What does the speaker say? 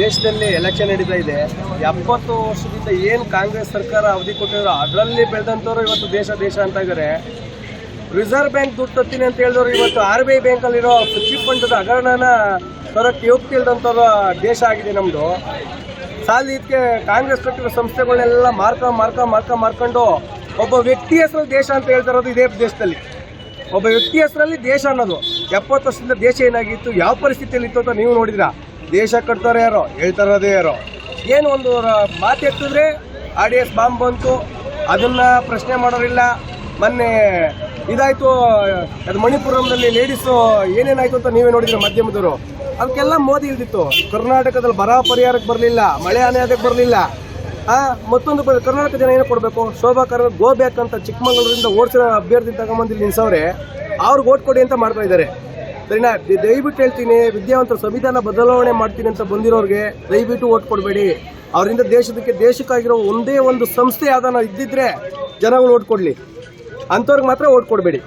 ದೇಶದಲ್ಲಿ ಎಲೆಕ್ಷನ್ ನಡೀತಾ ಇದೆ. ಎಪ್ಪತ್ತು ವರ್ಷದಿಂದ ಏನು ಕಾಂಗ್ರೆಸ್ ಸರ್ಕಾರ ಅವಧಿ ಕೊಟ್ಟಿದ್ರು ಅದರಲ್ಲಿ ಬೆಳೆದಂಥವ್ರು ಇವತ್ತು ದೇಶ ದೇಶ ಅಂತ ಇದ್ದಾರೆ ರಿಸರ್ವ್ ಬ್ಯಾಂಕ್ ದುಡ್ಡು ತತ್ತೀನಿ ಅಂತ ಹೇಳಿದವರು ಇವತ್ತು ಆರ್ ಬಿ ಐ ಬ್ಯಾಂಕಲ್ಲಿರೋ ಚೀಪ್ ಫಂಡದ ಹಗರಣನ ತರಕ್ಕೆ ಯೋಗ್ತಿ ಇಲ್ದಂಥವ್ರು ದೇಶ ಆಗಿದೆ ನಮ್ಮದು ಸಾಲ ಇದಕ್ಕೆ ಕಾಂಗ್ರೆಸ್ ಕಟ್ಟಿರೋ ಸಂಸ್ಥೆಗಳನ್ನೆಲ್ಲ ಮಾರ್ಕ ಮಾರ್ಕ ಮಾರ್ಕ, ಮಾರ್ಕೊಂಡು ಒಬ್ಬ ವ್ಯಕ್ತಿ ಹೆಸರು ದೇಶ ಅಂತ ಹೇಳ್ತಾ ಇರೋದು ಇದೇ ದೇಶದಲ್ಲಿ. ಒಬ್ಬ ವ್ಯಕ್ತಿ ಹೆಸರಲ್ಲಿ ದೇಶ ಅನ್ನೋದು. ಎಪ್ಪತ್ತು ವರ್ಷದಿಂದ ದೇಶ ಏನಾಗಿತ್ತು, ಯಾವ ಪರಿಸ್ಥಿತಿಯಲ್ಲಿ ಇತ್ತು ಅಂತ ನೀವು ನೋಡಿದ್ರ ದೇಶ ಕಟ್ತಾರೆ ಯಾರೋ, ಹೇಳ್ತಾರದೇ ಯಾರೋ. ಏನು ಒಂದು ಮಾತು ಎತ್ತಿದ್ರೆ ಆರ್ ಡಿ ಎಸ್ ಬಾಂಬ್ ಬಂತು, ಅದನ್ನ ಪ್ರಶ್ನೆ ಮಾಡೋರಿಲ್ಲ. ಮೊನ್ನೆ ಇದಾಯ್ತು, ಅದು ಮಣಿಪುರಂನಲ್ಲಿ ಲೇಡೀಸು ಏನೇನಾಯ್ತು ಅಂತ ನೀವೇ ನೋಡಿದ್ರೆ ಮಾಧ್ಯಮದವರು? ಅದಕ್ಕೆಲ್ಲ ಮೋದಿ ಇಲ್ದಿತ್ತು. ಕರ್ನಾಟಕದಲ್ಲಿ ಬರ ಪರಿಹಾರಕ್ಕೆ ಬರಲಿಲ್ಲ, ಮಳೆ ಹಾನಿ ಅದಕ್ಕೆ ಬರಲಿಲ್ಲ. ಆ, ಮತ್ತೊಂದು ಕರ್ನಾಟಕ ಜನ ಏನು ಕೊಡಬೇಕು? ಶೋಭಾ ಕರ ಗೋ ಬ್ಯಾಕ್ ಅಂತ ಚಿಕ್ಕಮಗಳೂರಿಂದ ಓಡಿಸಿರೋ ಅಭ್ಯರ್ಥಿ ತಗೊಂಬಂದು ಇಲ್ಲಿ ನಿಲ್ಸವ್ರೆ, ಅವ್ರಿಗೆ ಓಟ್ ಕೊಡಿ ಅಂತ ಮಾಡ್ತಾ ಇದ್ದಾರೆ. ಸರಿನಾ? ದಯವಿಟ್ಟು ಹೇಳ್ತೀನಿ, ವಿದ್ಯಾವಂತರ ಸಂವಿಧಾನ ಬದಲಾವಣೆ ಮಾಡ್ತೀನಿ ಅಂತ ಬಂದಿರೋರಿಗೆ ದಯವಿಟ್ಟು ಓಟ್ ಕೊಡಬೇಡಿ. ಅವರಿಂದ ದೇಶದಕ್ಕೆ ದೇಶಕ್ಕಾಗಿರೋ ಒಂದೇ ಒಂದು ಸಂಸ್ಥೆ ಯಾವ್ದಾನ ಇದ್ದಿದ್ರೆ ಜನಗಳು ಓಟ್ ಕೊಡ್ಲಿ. ಅಂಥವ್ರಿಗೆ ಮಾತ್ರ ಓಟ್ ಕೊಡಬೇಡಿ.